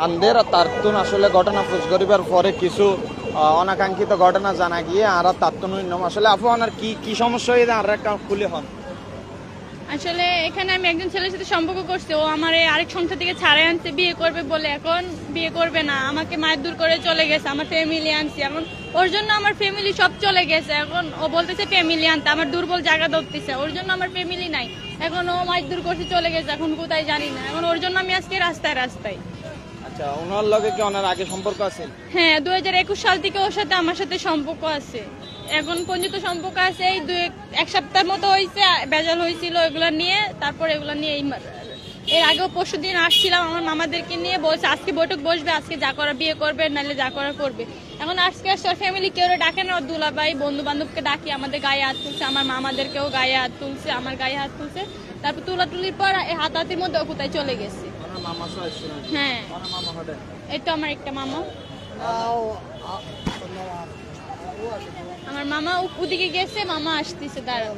হান্দের তার্তুন আসলে ঘটনা ফুস করিবার পরে কিছু অনাকাঙ্ক্ষিত ঘটনা জানা গিয়ে আর তার্তুন আসলে আপু আনার কি কি সমস্যা হয়ে আর একটা খুলে হন। আসলে এখানে আমি একজন ছেলের সাথে সম্পর্ক করছি, ও আমার আরেক সংসার থেকে ছাড়াই আনছে, বিয়ে করবে বলে। এখন বিয়ে করবে না, আমাকে মায়ের দূর করে চলে গেছে, আমার ফ্যামিলি আনছি। এখন ওর জন্য আমার ফ্যামিলি সব চলে গেছে। এখন ও বলতেছে ফ্যামিলি আনতে, আমার দুর্বল জায়গা ধরতেছে, ওর জন্য আমার ফ্যামিলি নাই। এখন ও মায়ের দূর করছে চলে গেছে, এখন কোথায় জানি না। এখন ওর জন্য আমি আজকে রাস্তায় রাস্তায়। আচ্ছা ওনার লগে কি ওনার আগে সম্পর্ক আছে? হ্যাঁ দু হাজার একুশ সাল থেকে ওর সাথে আমার সাথে সম্পর্ক আছে। এখন পর্যন্ত সম্পর্ক আছে, এই দুই এক সপ্তাহ মতো হয়েছে বেজাল হয়েছিল এগুলো নিয়ে, তারপর এগুলো নিয়ে এই এর আগেও পরশু দিন আসছিলাম আমার মামাদেরকে নিয়ে, বলছে আজকে বৈঠক বসবে, আজকে যা করা বিয়ে করবে, নাহলে যা করা করবে। এখন আজকে আসছে ওর ফ্যামিলি কেউ ডাকে না, ওর দুলাভাই বন্ধু বান্ধবকে ডাকি, আমাদের গায়ে হাত তুলছে, আমার মামাদেরকেও গায়ে হাত তুলছে, আমার গায়ে হাত তুলছে। তারপর তুলাতুলির পর এই হাতাহাতির মধ্যে কোথায় চলে গেছে। হ্যাঁ। তো আমার একটা মামা। আমার মামা ওদিকে গেছে মামা আসতেছে দাঁড়া